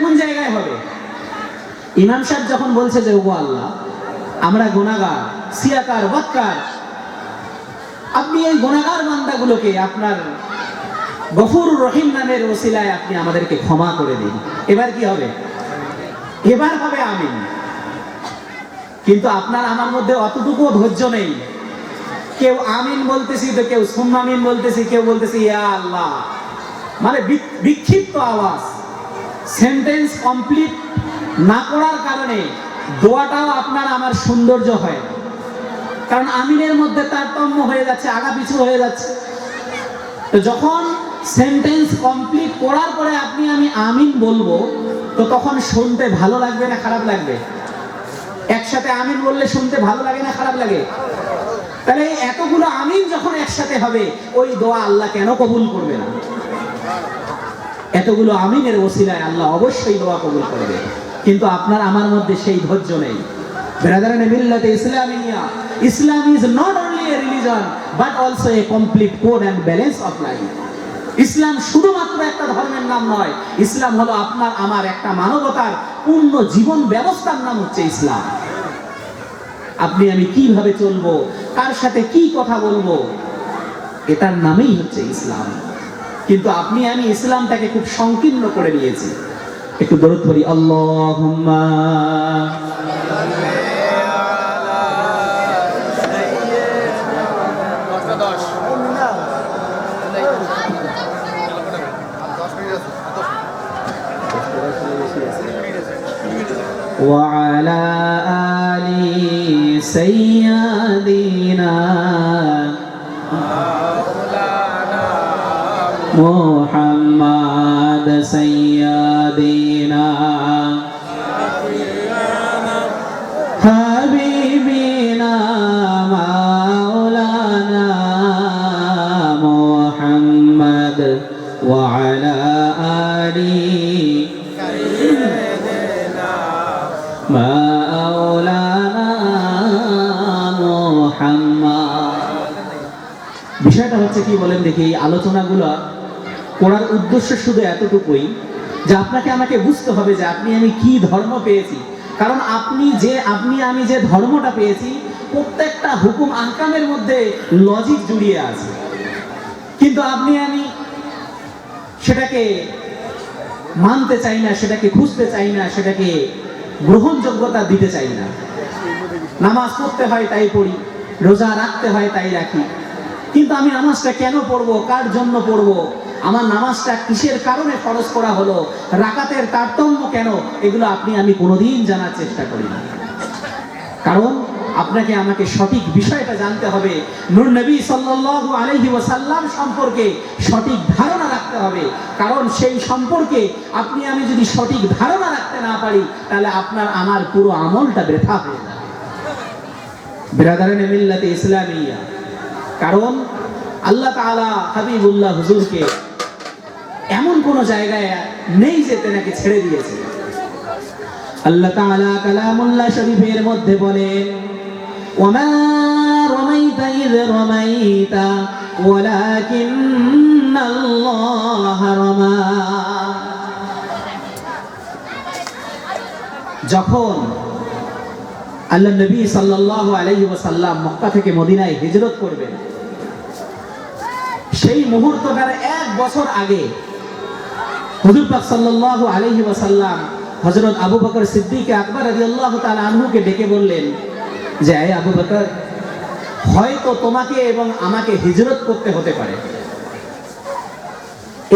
কোন জায়গায় হবে? ইমাম সাহেব যখন বলছে যে, ওগো আল্লাহ, আমরা গুনাহগার, সিয়াকার ওয়াক্কার আপনি এই গুনাহগার বান্দাগুলোকে আপনার গফুর রহিম নামের ওসিলায় আপনি আমাদেরকে ক্ষমা করে দিন। এবার কি হবে? এবার হবে আমিন। কিন্তু আপনার আমার মধ্যে অতটুকু ধৈর্য নেই। কেউ আমিন বলতেছি তো কেউ সুন্নামিন বলতেছি, কেউ বলতেছি, ইয়া আল্লাহ। মানে বিক্ষিপ্ত আওয়াজ। সেন্টেন্স কমপ্লিট না করার কারণে দোয়াটাও আপনার আমার সৌন্দর্য হয়। কারণ আমিনের মধ্যে তারতম্য হয়ে যাচ্ছে আগা পিছু হয়ে যাচ্ছে। তো যখন সেন্টেন্স কমপ্লিট করার পরে আপনি আমি আমিন বলব, তো তখন শুনতে ভালো লাগবে না খারাপ লাগবে? একসাথে আমিন বললে শুনতে ভালো লাগে না খারাপ লাগে? তাহলে এতগুলো আমিন যখন একসাথে হবে, ওই দোয়া আল্লাহ কেন কবুল করবে না? এতগুলো আমিনের ওসিলায় আল্লাহ অবশ্যই দোয়া কবুল করবে। কিন্তু আপনার আমার মধ্যে সেই ধৈর্য নেই। Islam is not only a religion but also a complete code and balance of life ইসলাম শুধুমাত্র একটা ধর্মের নাম নয়, ইসলাম হলো আপনার, আমার একটা মানবতার পূর্ণ জীবন ব্যবস্থার নাম হচ্ছে ইসলাম। আপনি আমি কীভাবে চলবো, কার সাথে কি কথা বলব, এটার নামেই হচ্ছে ইসলাম। কিন্তু আপনি আমি ইসলামটাকে খুব সংকীর্ণ করে নিয়েছি একটু দরদ করি আল্লাহুম্মা وعلى آل سيدنا محمد سيدنا حبيبنا مولانا محمد وعلى آله মাওলানা মুহাম্মদ বিষয়টা হচ্ছে কি বলেন দেখি এই আলোচনাগুলো করার উদ্দেশ্য শুধু এতটুকুই যে আপনাকে আমাকে বুঝতে হবে যে আপনি আমি কি ধর্ম পেয়েছি। কারণ আপনি যে, আপনি আমি যে ধর্মটা পেয়েছি, প্রত্যেকটা হুকুম আহকামের মধ্যে লজিক জুড়িয়ে আছে। কিন্তু আপনি আমি সেটাকে মানতে চাই না, সেটাকে খুঁজতে চাই না, সেটাকে গ্রহণযোগ্যতা দিতে চাই না। নামাজ পড়তে হয় তাই পড়ি, রোজা রাখতে হয় তাই রাখি। কিন্তু আমি নামাজটা কেন পড়ব, কার জন্য পড়ব আমার নামাজটা কিসের কারণে খরচ করা হলো? রাকাতের তারতম্য কেন? এগুলো আপনি, আমি কোনোদিন জানার চেষ্টা করি না। কারণ আপনাকে আমাকে সঠিক বিষয়টা জানতে হবে। নূর নবী সাল্লাল্লাহু আলাইহি ওয়াসাল্লাম সম্পর্কে সঠিক ধারণা রাখতে হবে। কারণ সেই সম্পর্কে আপনি, আমি যদি সঠিক ধারণা রাখতে না পারি, তাহলে আপনার, আমার পুরো আমলটা বৃথা হয়ে যাবে। বিরাদারানে ইসলামিয়া। কারণ আল্লাহ তাআলা হাবিবুল্লাহ হুজুরকে এমন কোন জায়গায় নেই যে তেনাকে ছেড়ে দিয়েছে। আল্লাহ তাআলা কালামুল্লাহ শরীফের মধ্যে বলেন, ওমা রমাইতা ইয রমাইতা, ওয়ালাকিন্নাল্লাহ রমা। যখন আল্লাহ নবী সাল্লাল্লাহু আলাইহি ওয়াসাল্লাম মক্কা থেকে মদিনায় হিজরত করবেন, সেই মুহূর্তটার এক বছর আগে হুজুর পাক সাল্লাল্লাহু আলাইহি ওয়াসাল্লাম আবু বকর সিদ্দিক আকবর রাদিয়াল্লাহু তাআলা আনহুকে ডেকে বললেন যে আয় আবু বকর, হয়তো তোমাকে এবং আমাকে হিজরত করতে হতে পারে।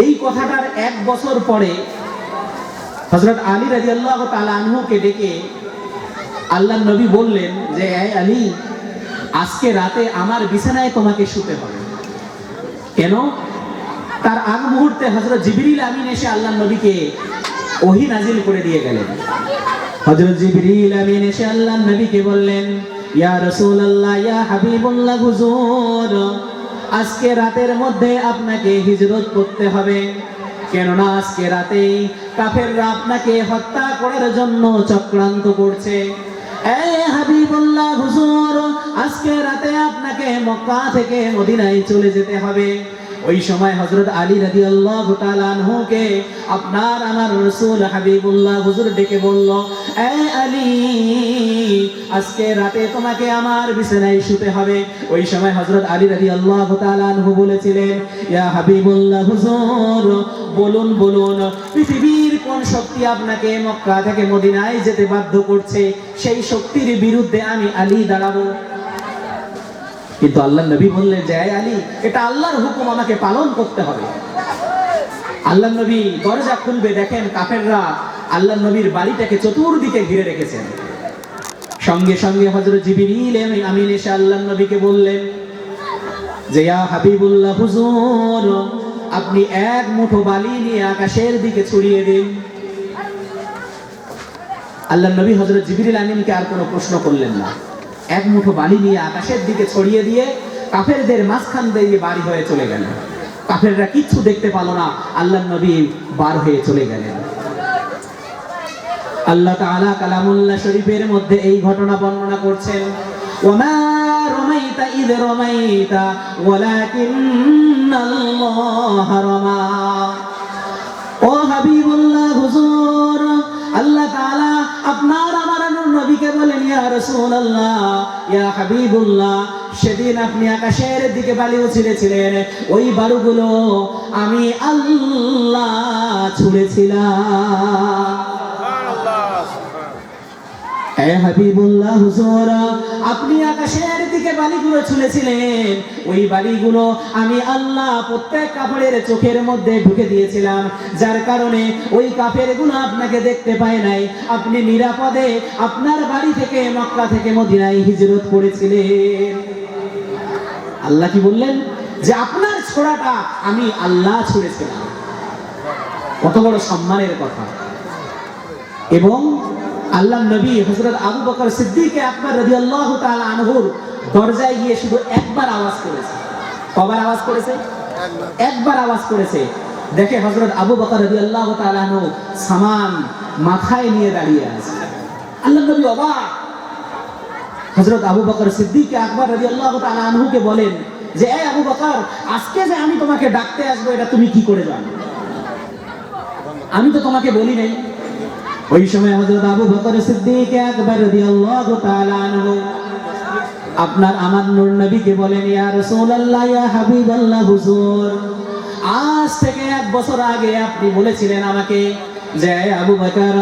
এই কথাটার এক বছর পরে হযরত আলী রাদিয়াল্লাহু তাআলা আনহুকে ডেকে আল্লাহ নবী বললেন যে, এই আলী, আজকে রাতে আমার বিছানায় তোমাকে শুতে হবে। কেন? তার আগ মুহূর্তে হজরত জিবরিল আমিন এসে আল্লাহ নবীকে ওহি নাজিল করে দিয়ে গেলেন। হজরত জিবরিল আমিন এসে আল্লাহ নবীকে বললেন, ইয়া রাসূলুল্লাহ, ইয়া হাবিবুল্লাহ, হুজুর, আজকে রাতের মধ্যে আপনাকে হিজরত করতে হবে। কেননা আজকে রাতেই কাফেররা আপনাকে হত্যা করার জন্য চক্রান্ত করছে। আজকে রাতে আপনাকে মক্কা থেকে মদিনায় চলে যেতে হবে। ওই সময় হযরত আলী রাদিয়াল্লাহু তাআলা আনহুকে আপনার আমার রাসূল হাবিবুল্লাহ হুজুর ডেকে বলল, এ আলী, আজকে রাতে তোমাকে আমার বিছানায় শুতে হবে। ওই সময় হযরত আলী রাদিয়াল্লাহু তাআলা আনহু বলেছিলেন, ইয়া হাবিবুল্লাহ হুজুর, বলুন বলুন, পৃথিবীর কোন শক্তি আপনাকে মক্কা থেকে মদিনায় যেতে বাধ্য করছে? সেই শক্তির বিরুদ্ধে আমি আলী দাঁড়াবো। কিন্তু আল্লাহ নবী বললেন যে "এই আলী, এটা আল্লাহর হুকুম, আমাকে পালন করতে হবে। আল্লাহ নবী দরজা খুলবে, দেখেন কাফেররা আল্লাহ নবীর বাড়িটাকে চতুর্দিকে ঘিরে রেখেছেন। সঙ্গে সঙ্গে হযরত জিবরিল আমিন এসে আল্লাহ নবীকে বললেন, যে ইয়া হাবিবুল্লাহ, হুজুর, আপনি এক মুঠো বালি নিয়ে আকাশের দিকে ছড়িয়ে দিন। আল্লাহ নবী হযরত জিবরিল আমিনকে আর কোনো প্রশ্ন করলেন না। এক মুঠো বালি নিয়ে আকাশের দিকে ছড়িয়ে দিয়ে কাফেরদের মাঝখান দিয়ে বাড়ি হয়ে চলে গেলেন কাফেররা কিচ্ছু দেখতে পেল না। আল্লাহ নবী বার হয়ে চলে গেলেন। আল্লাহ তাআলা কালামুল্লাহ শরীফের মধ্যে এই ঘটনা বর্ণনা করছেন, ওমা রমাইতা ইদ রমাইতা, ওয়ালাকিন্নাল্লাহ রমা। ও হাবিবুল্লাহ ইয়া রাসূলুল্লাহ ইয়া হাবিবুল্লাহ সেদিন আপনি আকাশের দিকে বালি ওই বারুগুলো আমি আল্লাহ ছুঁড়েছিলাম। এ হাবিবুল্লাহ হুজুর আপনি আকাশের দিকে বালিগুলো ছুলেছিলেন। ওই বালিগুলো আমি আল্লাহ প্রত্যেক কাপড়ের চোখের মধ্যে ঢুকে দিয়েছিলাম। যার কারণে ওই কাপেরগুলো আপনাকে দেখতে পায় নাই। আপনি নিরাপদে আপনার বাড়ি থেকে মক্কা থেকে মদিনায় হিজরত করেছিলেন। আল্লাহ কি বললেন? যে আপনার ছোড়াটা আমি আল্লাহ ছুড়েছিলাম। কত বড় সম্মানের কথা। এবং আল্লাহ নবী হযরত আবু বকর সিদ্দিক আকবর রাদিয়াল্লাহু তাআলা আনহুর দরজায় গিয়ে শুধু একবার আওয়াজ করেছে। কবার আওয়াজ করেছে? একবার আওয়াজ করেছে। দেখে হযরত আবু বকর রাদিয়াল্লাহু তাআলা আনহু সামান মাথায় নিয়ে দাঁড়িয়ে আছে। আল্লাহ নবী অবাক। হযরত আবু বকর সিদ্দিক আকবর রাদিয়াল্লাহু তাআলা আনহুকে বলেন যে, এই আবু বকর, আজকে যে আমি তোমাকে ডাকতে আসব, এটা তুমি কি করে জানো? আমি তো তোমাকে বলি নাই। ওই সময় হযরত আবু বকর সিদ্দিক আকবর রাদিয়াল্লাহু তাআলা আনহু আপনার আমার নূর নবীকে বলেন, ইয়া রাসূলুল্লাহ, ইয়া হাবিবাল্লাহ, হুজুর। আজ থেকে এক বছর আগে আপনি বলেছিলেন আমাকে যে আবু বকর,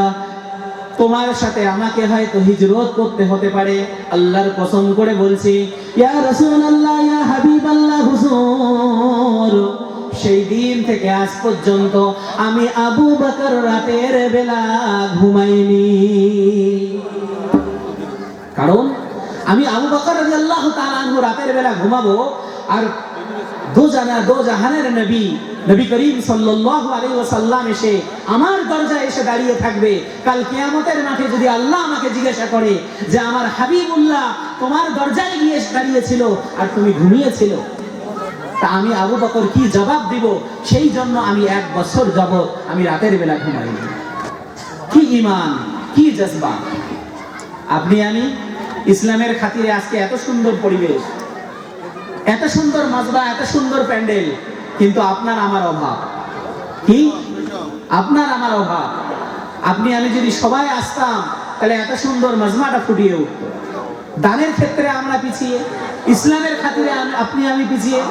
তোমার সাথে আমাকে হয়তো হিজরত করতে হতে পারে। আল্লাহর কসম করে বলছি, ইয়া রাসূলুল্লাহ, ইয়া হাবিবাল্লাহ, হুজুর। সেই দিন থেকে আজ পর্যন্ত আমি আবু বকর রাতের বেলা ঘুমাইনি। কারণ আমি আবু বকর রাদিয়াল্লাহু তাআলা আনহু রাতের বেলা ঘুমাবো আর দো জানা দো জাহানের নবী নবী করিম সাল্লাল্লাহু আলাইহি ওয়াসাল্লাম এসে আমার দরজায় এসে দাঁড়িয়ে থাকবে। কাল কিয়ামতের মাঠে যদি আল্লাহ আমাকে জিজ্ঞাসা করে যে আমার হাবিবুল্লাহ তোমার দরজায় গিয়ে দাঁড়িয়েছিল আর তুমি ঘুমিয়েছিল, তা আমি আবু বকর কি জবাব দিব? সেই জন্য আমি এক বছর যাবত আমি রাতের বেলা ঘুমাইনি। কি ইমান কি জজবা। আপনি আমি ইসলামের খাতিরে আজকে এত সুন্দর পরিবেশ, এত সুন্দর মাজবা, এত সুন্দর প্যান্ডেল, কিন্তু আপনার আমার অভাব। কি? আপনার আমার অভাব। আপনি, আমি যদি সবাই আসতাম, তাহলে এত সুন্দর মাজমাটা ফুটিয়ে উঠতো। দানের ক্ষেত্রে আমরা পিছিয়ে, ইসলামের খাতিরে আপনি, আমি পিছিয়ে।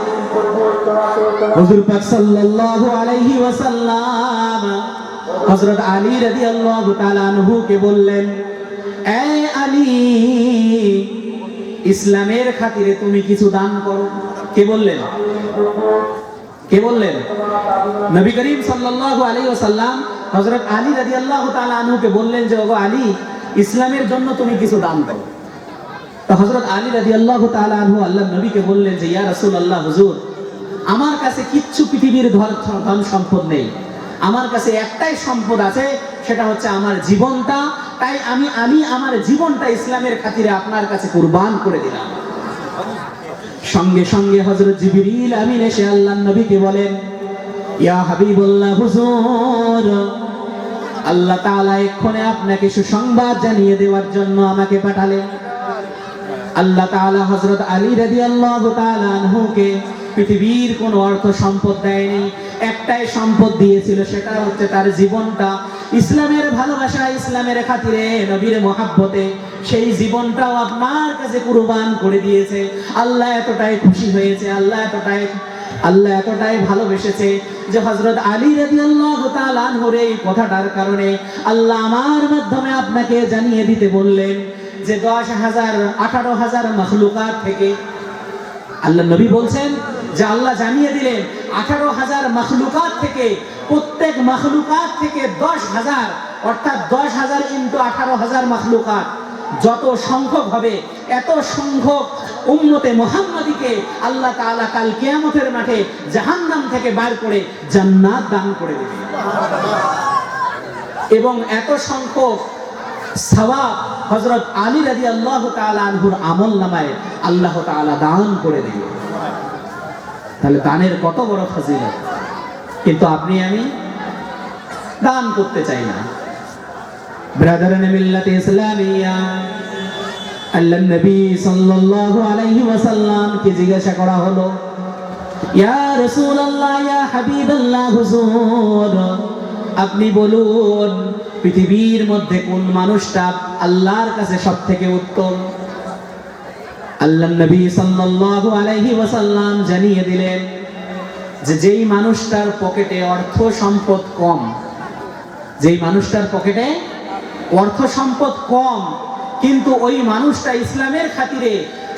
হুজুর পাক সাল্লাল্লাহু আলাইহি ওয়াসাল্লাম হযরত আলী রাদিয়াল্লাহু তাআলা আনহু কে বললেন আলী, ইসলামের খাতিরে তুমি কিছু দান করো। কে বললেন? কে বললেন? নবী করিম সাল্লাল্লাহু আলাইহি ওয়াসাল্লাম হযরত আলী রাদিয়াল্লাহু তাআলা আনহুকে বললেন যে, ওগো আলী, ইসলামের জন্য তুমি কিছু দান করো। তো হযরত আলী রাদিয়াল্লাহু তাআলা আনহু আল্লাহ নবীকে বললেন যে, ইয়া রাসূলুল্লাহ, হুজুর, আমার কাছে কিচ্ছু পৃথিবীর ধন সম্পদ নেই। আমার কাছে একটাই সম্পদ আছে সেটা হচ্ছে আমার জীবনটা। তাই আমি আমি আমার জীবনটা ইসলামের খাতিরে আপনার কাছে কুরবান করে দিলাম। সঙ্গে সঙ্গে হজরত জিবরিল আমিন এসে আল্লাহ নবীকে বলেন, ইয়া হাবিবুল্লাহ হুজুর, আল্লাহ তাআলা এক্ষণে আপনাকে সুসংবাদ জানিয়ে দেওয়ার জন্য আমাকে পাঠালেন। আল্লাহ তাআলা হযরত আলী রাদিয়াল্লাহু তাআলা আনহুকে পৃথিবীর কোনো অর্থ সম্পদ দেয়নি। একটাই সম্পদ দিয়েছিল, সেটা হচ্ছে তার জীবনটা। ইসলামের ভালোবাসা ইসলামের খাতিরে, নবীর মহাব্বতে সেই জীবনটাও আপনার কাছে কুরবান করে দিয়েছে। আল্লাহ এতটাই খুশি হয়েছে, আল্লাহ এতটাই আল্লাহ এতটাই ভালোবেসেছে যে হজরত আলী রাদিয়াল্লাহু তাআলা আনহুর এই কথাটার কারণে আল্লাহ আমার মাধ্যমে আপনাকে জানিয়ে দিতে বললেন যে দশ হাজার, আঠারো হাজার মখলুকাত থেকে আল্লাহ নবী বলছেন যে আল্লাহ জানিয়ে দিলেন, আঠারো হাজার মখলুকাত থেকে, প্রত্যেক মখলুকাত থেকে দশ হাজার, অর্থাৎ দশ হাজার ইন্টু আঠারো হাজার মখলুকাত। যত সংখ্যক হবে, এত সংখ্যক উম্মতে মোহাম্মদীকে আল্লাহ তাআলা কাল কেয়ামতের মাঠে জাহান্নাম থেকে বার করে জান্নাত দান করে দেবে এবং এত সংখ্যক সওয়াব হযরত আলী রাদিয়াল্লাহু তাআলা আনহুর আমল নামায় আল্লাহ তাআলা দান করে দিবে তাহলে দানের কত বড় ফজিলত কিন্তু আপনি আমি দান করতে চাই না। ব্রাদারান মিল্লাত ইসলামিয়া আল্লাহ নবী সাল্লাল্লাহু আলাইহি ওয়াসাল্লাম কে জিজ্ঞাসা করা হলো, ইয়া রাসূলুল্লাহ, ইয়া হাবিবাল্লাহ, হুজুর, আপনি বলুন, পৃথিবীর মধ্যে কোন মানুষটা আল্লাহর কাছে সব থেকে উত্তম? আল্লাহ নবী সাল্লাল্লাহু আলাইহি ওয়াসাল্লাম জানিয়ে দিলেন যে যেই মানুষটার পকেটে অর্থ সম্পদ কম যেই মানুষটার পকেটে অর্থ সম্পদ কম কিন্তু ওই মানুষটা ইসলামের খাতিরে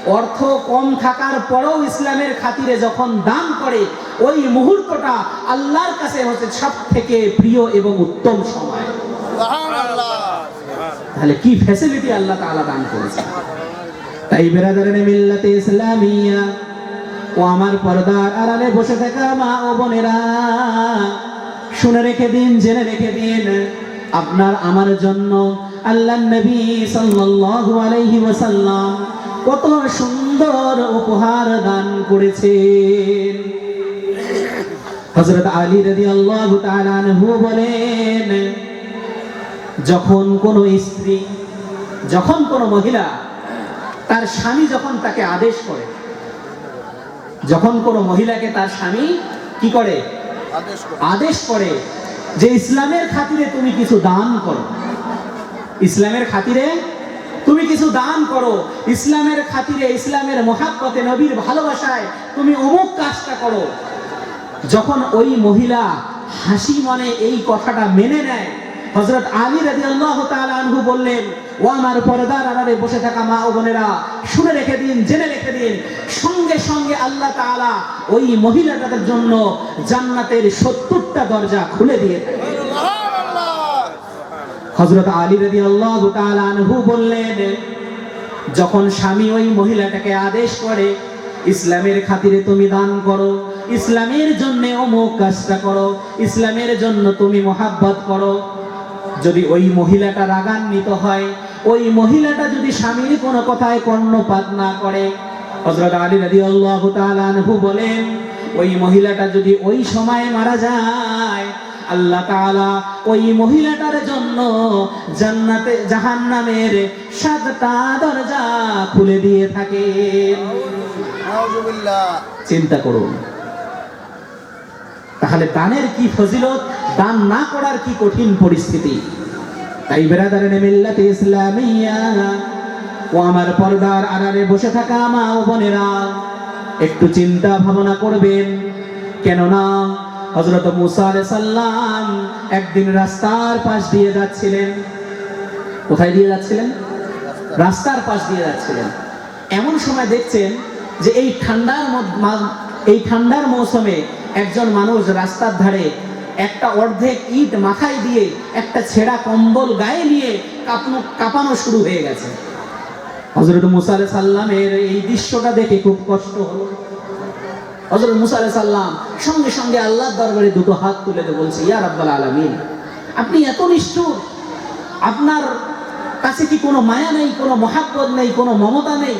অর্থ কম থাকার পরেও ইসলামের খাতিরে যখন দান করে ওই মুহূর্তটা আল্লাহর কাছে হচ্ছে সব থেকে প্রিয় এবং উত্তম সময়। তাহলে কি ফ্যাসিলিটি আল্লাহ তাআলা দান করেছে? তাই বেরাদারানে মিল্লাতে ইসলামিয়া ও আমার পর্দার আড়ালে বসে থাকা মা ও বোনেরা, শুনে রেখে দিন, জেনে রেখে দিন, আপনার আমার জন্য আল্লাহ নবী সাল্লাল্লাহু আলাইহি ওয়াসাল্লাম কত সুন্দর উপহার দান করেছেন। হযরত আলী রাদিয়াল্লাহু তাআলা আনহু বলেন, যখন কোনো স্ত্রী, যখন কোনো মহিলা তার স্বামী যখন তাকে আদেশ করে যখন কোনো মহিলাকে তার স্বামী কি করে? আদেশ করে। যে ইসলামের খাতিরে তুমি কিছু দান করো। ইসলামের খাতিরে তুমি কিছু দান করো। ইসলামের খাতিরে ইসলামের মহাব্বতে নবীর ভালোবাসায় তুমি অমুক কাজটা করো। যখন ওই মহিলা হাসি মনে এই কথাটা মেনে নেয় হযরত আলী রাদিয়াল্লাহু তাআলা আনহু বললেন ও আমার পর্দার আড়ালে বসে থাকা মা ও বোনেরা শুনে রেখে দিন জেনে রেখে দিন। সঙ্গে সঙ্গে আল্লাহ তাআলা ওই মহিলাটাদের জন্য জান্নাতের সত্তরটা দরজা খুলে দিয়ে থাকে হযরত আলী রাদিয়াল্লাহু তাআলা আনহু বললেন যখন স্বামী ওই মহিলাটাকে আদেশ করে ইসলামের খাতিরে তুমি দান করো ইসলামের জন্য অমুক কাজটা করো ইসলামের জন্য তুমি মোহাব্বত করো যদি ওই মহিলাটা রাগান্বিত হয় ওই মহিলাটা যদি স্বামীর কোনো কথায় কর্ণপাত না করে হযরত আলী রাদিয়াল্লাহু তাআলা আনহু বলেন ওই মহিলাটা যদি ওই সময় মারা যায় আল্লাহ তাআলা ওই মহিলাটার জন্য জান্নাতে জাহান্নামের সাতটা দরজা খুলে দিয়ে থাকে চিন্তা করুন। তাহলে দানের কি ফজিলত? দান না করার কি কঠিন পরিস্থিতি? তাই বেরাদারে মিল্লাতে ইসলামিয়া ও আমার পর্দার আড়ারে বসে থাকা মা ও বোনেরা, একটু চিন্তা ভাবনা করবেন। কেননা হজরত মুসা সালাম একদিন রাস্তার পাশ দিয়ে যাচ্ছিলেন। কোথায় দিয়ে যাচ্ছিলেন? রাস্তার পাশ দিয়ে যাচ্ছিলেন। এমন সময় দেখছেন যে এই ঠান্ডার এই ঠান্ডার মৌসুমে একজন মানুষ রাস্তার ধারে একটা অর্ধেক ইট মাথায় দিয়ে একটা ছেঁড়া কম্বল গায়ে নিয়ে কাঁপানো কাঁপানো শুরু হয়ে গেছে। হজরত মুসা সাল্লামের এই দৃশ্যটা দেখে খুব কষ্ট হলো। হজরত মুসা সাল্লাম সঙ্গে সঙ্গে আল্লাহর দরবারে দুটো হাত তুলে বলছে, ইয়া রাব্বাল আলামিন, আপনি এত নিষ্ঠুর। আপনার কাছে কি কোনো মায়া নেই, কোনো মহাব্বত নেই, কোনো মমতা নেই?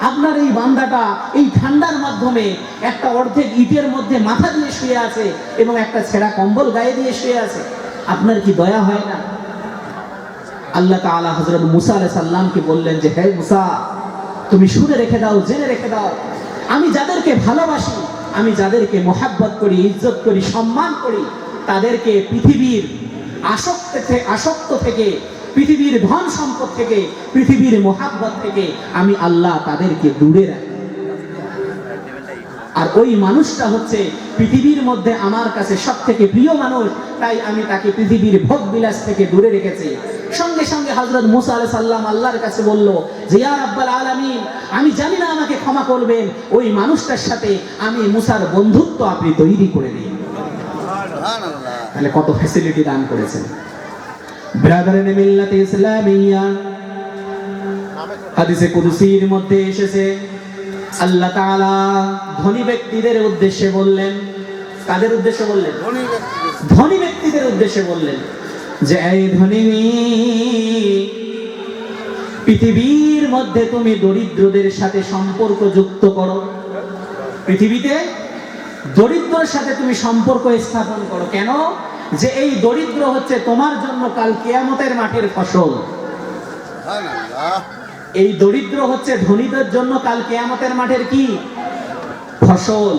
আপনার এই বান্দাটা এই ঠান্ডার মাধ্যমে একটা অর্ধেক ইটের মধ্যে মাথা দিয়ে শুয়ে আছে এবং একটা ছেঁড়া কম্বল গায়ে দিয়ে শুয়ে আছে। আপনার কি দয়া হয় না? আল্লাহ তাআলা হজরত মুসা আলাইহিস সালামকে বললেন যে, হে মুসা, তুমি শুনে রেখে দাও, জেনে রেখে দাও। আমি যাদেরকে ভালোবাসি, আমি যাদেরকে মোহাব্বত করি, ইজ্জত করি, সম্মান করি, তাদেরকে পৃথিবীর আসক্ত থেকে আসক্ত থেকে পৃথিবীর ধন সম্পদ থেকে পৃথিবীর মোহাব্বত থেকে আমি আল্লাহ তাদেরকে দূরে রাখি। আর ওই মানুষটা হচ্ছে পৃথিবীর মধ্যে আমার কাছে সব থেকে প্রিয় মানুষ তাই আমি তাকে পৃথিবীর ভোগ বিলাস থেকে দূরে রেখেছি। সঙ্গে সঙ্গে হজরত মুসা আলাই সাল্লাম আল্লাহর কাছে বলল যে ইয়া রাব্বাল আলামিন আমি জানি না আমাকে ক্ষমা করবেন। ওই মানুষটার সাথে আমি মুসার বন্ধুত্ব আপনি তৈরি করে দিন। তাহলে কত ফ্যাসিলিটি দান করেছেন। ব্রাদারেন মিল্লাতে ইসলামিয়া। হাদিসে কুদসির মধ্যে এসেছে। আল্লাহ তাআলা ধনী ব্যক্তিদের উদ্দেশ্যে বললেন কাদের উদ্দেশ্যে বললেন? ধনী ব্যক্তিদের। উদ্দেশ্যে বললেন যে এই ধনী পৃথিবীর মধ্যে তুমি দরিদ্রদের সাথে সম্পর্ক যুক্ত করো। পৃথিবীতে দরিদ্রের সাথে তুমি সম্পর্ক স্থাপন করো। কেন? যে এই দরিদ্র হচ্ছে তোমার জন্য কাল কেয়ামতের মাঠের ফসল। এই দরিদ্র হচ্ছে ধনীদের জন্য কাল কেয়ামতের মাঠের কি? ফসল।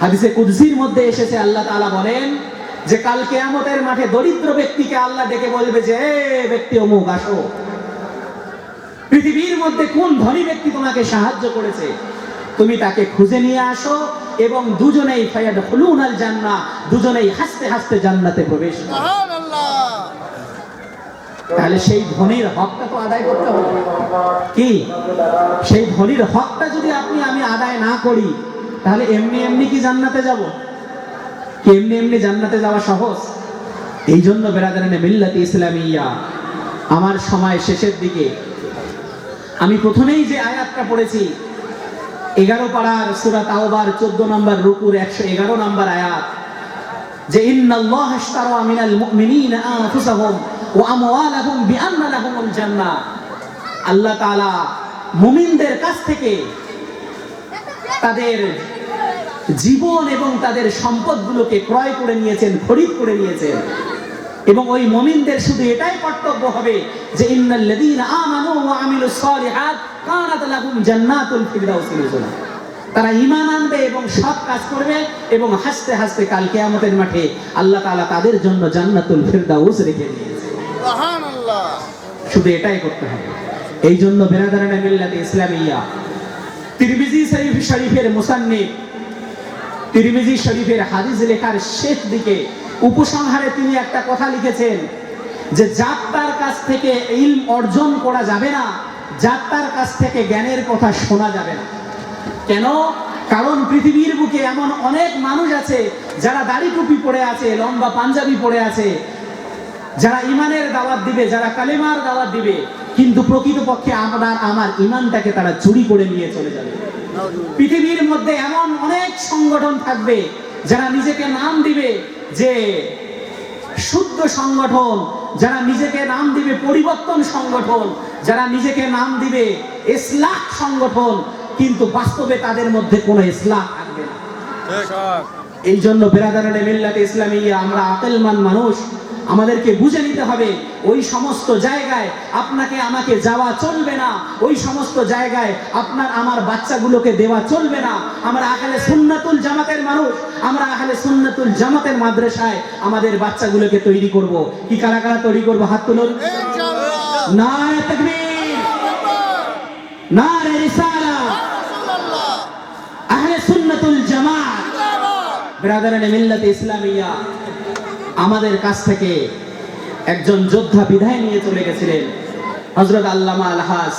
হাদিসে কুদসির মধ্যে এসেছে আল্লাহ তাআলা বলেন যে কাল কেয়ামতের মাঠে দরিদ্র ব্যক্তিকে আল্লাহ ডেকে বলবে যে এ ব্যক্তি অমুক আসো। পৃথিবীর মধ্যে কোন ধনী ব্যক্তি তোমাকে সাহায্য করেছে? তুমি তাকে খুঁজে নিয়ে আসো এবং দুজনেই ফায়াদ হলুন আল জান্না দুজনেই হাসতে হাসতে জান্নাতে প্রবেশ তাহলে সেই ধনির হকটা তো আদায় করতে হবে। কি? সেই ধনির হকটা যদি আপনি আমি আদায় না করি তাহলে এমনি এমনি কি জান্নাতে যাব? কি এমনি এমনি জান্নাতে যাওয়া সহজ? এই জন্য বেরাদারানে মিল্লাতি ইসলামিয়া আমার সময় শেষের দিকে। আমি প্রথমেই যে আয়াতটা পড়েছি এগারো পাড়ার সুরা তাওবার চোদ্দ নম্বর রুকুর একশো এগারো নম্বর আয়াত। যে ইন্নাল্লাহ ইশতারা মিনাল মুমিনিনা আনফুসাহুম ওয়া আমওয়ালাহুম বিআন্না লাহুমুল জান্নাহ। আল্লাহ তাআলা মুমিনদের কাছ থেকে তাদের জীবন এবং তাদের সম্পদগুলোকে ক্রয় করে নিয়েছেন, খরিদ করে নিয়েছেন। এবং ওই মমিনদের শুধু এটাই কর্তব্য হবে যে ইন্নাল্লাযীনা আমানু ওয়া আমিলুস সালিহাত কানাত লাহুম জান্নাতুল ফিরদাউস নুজুলা। তারা ঈমান আনবে এবং সৎ কাজ করবে এবং হাসতে হাসতে কাল কিয়ামতের মাঠে আল্লাহ তাআলা তাদের জন্য জান্নাতুল ফিরদাউস রেখে দিয়েছে। সুবহানাল্লাহ। শুধু এটাই করতে হবে। এই জন্য বেরাদারানা মিল্লাতে ইসলামিয়া তিরমিজি শরীফ শরীফের মুসান্নিফ তিরমিজি শরীফের হাদিস লেখার শেষ দিকে উপসংহারে তিনি একটা কথা লিখেছেন যে যাত্রার কাছ থেকে ইলম অর্জন করা যাবে না, যাত্রার কাছ থেকে জ্ঞানের কথা শোনা যাবে না। কেন? কারণ পৃথিবীর বুকে এমন অনেক মানুষ আছে যারা দাড়ি টুপি পরে আছে, লম্বা পাঞ্জাবি পরে আছে, যারা ইমানের দাওয়াত দিবে, যারা কালেমার দাওয়াত দিবে, কিন্তু প্রকৃতপক্ষে আপনার, আমার ইমানটাকে তারা চুরি করে নিয়ে চলে যাবে। পৃথিবীর মধ্যে এমন অনেক সংগঠন থাকবে যারা নিজেকে নাম দিবে যে শুদ্ধ সংগঠন যারা নিজেকে নাম দিবে পরিবর্তন সংগঠন যারা নিজেকে নাম দিবে ইসলাম সংগঠন কিন্তু বাস্তবে তাদের মধ্যে কোনো ইসলাহ থাকবে না। এই জন্য বেরাদারানে মিল্লাতে ইসলামী আমরা আকেলমান মানুষ। আমাদেরকে বুঝে নিতে হবে ওই সমস্ত জায়গায় আপনাকে আমাকে যাওয়া চলবে না ওই সমস্ত জায়গায় আপনার আমার বাচ্চাগুলোকে দেওয়া চলবে না। আমরা আহলে সুন্নাতুল জামাতের মানুষ আমরা আহলে সুন্নাতুল জামাতের মাদ্রাসায় আমাদের বাচ্চাগুলোকে তৈরি করব। কি কারা কারা তৈরি করব? হাত তুলুন। তাকবীর। রিসালা। আহলে সুন্নাতুল জামাত। ইসলামিয়া। আমাদের কাছ থেকে একজন যোদ্ধা বিদায় নিয়ে চলে গেছিলেন হজরত আল্লামা আলহাস।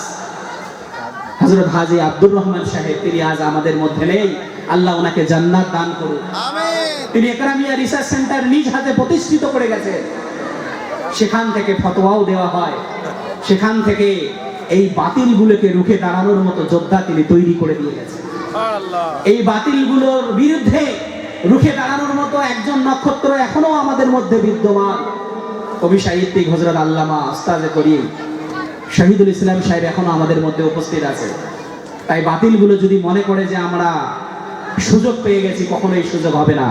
হজরত হাজি আব্দুর রহমান সাহেব তিনি আজ আমাদের মধ্যে নেই। আল্লাহ ওনাকে জান্নাত দান করুন তিনি একরামিয়া রিসার্চ সেন্টার নিজ হাতে প্রতিষ্ঠিত করে গেছেন। সেখান থেকে ফতোয়াও দেওয়া হয়। সেখান থেকে এই বাতিলগুলোকে রুখে দাঁড়ানোর মতো যোদ্ধা তিনি তৈরি করে দিয়ে গেছেন। এই বাতিলগুলোর বিরুদ্ধে রুখে দাঁড়ানোর মতো একজন নক্ষত্র এখনও আমাদের মধ্যে বিদ্যমান। কবি সাহিত্যিক হজরত আল্লামা আস্তাজে করিম, শহীদুল ইসলাম সাহেব এখনও আমাদের মধ্যে উপস্থিত আছে। তাই বাতিলগুলো যদি মনে করে যে আমরা সুযোগ পেয়ে গেছি, কখনোই সুযোগ হবে না।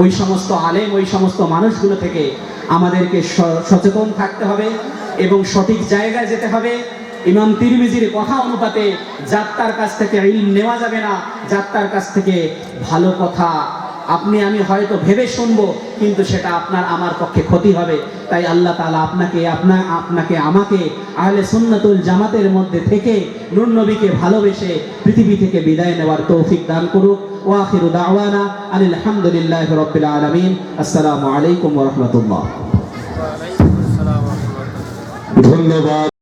ওই সমস্ত আলেম, ওই সমস্ত মানুষগুলো থেকে আমাদেরকে সচেতন থাকতে হবে এবং সঠিক জায়গায় যেতে হবে। ইমাম তিরমিজির কথা অনুপাতে যাত্রার কাছ থেকে ইলম নেওয়া যাবে না যাত্রার কাছ থেকে ভালো কথা আপনি আমি হয়তো ভেবে শুনব কিন্তু সেটা আপনার আমার পক্ষে ক্ষতি হবে। তাই আল্লাহ তাআলা আপনাকে আপনা আপনাকে আমাকে আহলে সুন্নাতুল জামাতের মধ্যে থেকে নূর নবীকে ভালোবেসে পৃথিবী থেকে বিদায় নেওয়ার তৌফিক দান করুক। ওয়াখিরু দাওয়ানা আনিল হামদুলিল্লাহি রাব্বিল আলামিন। আসসালামু আলাইকুম ওয়া রাহমাতুল্লাহ। ধন্যবাদ।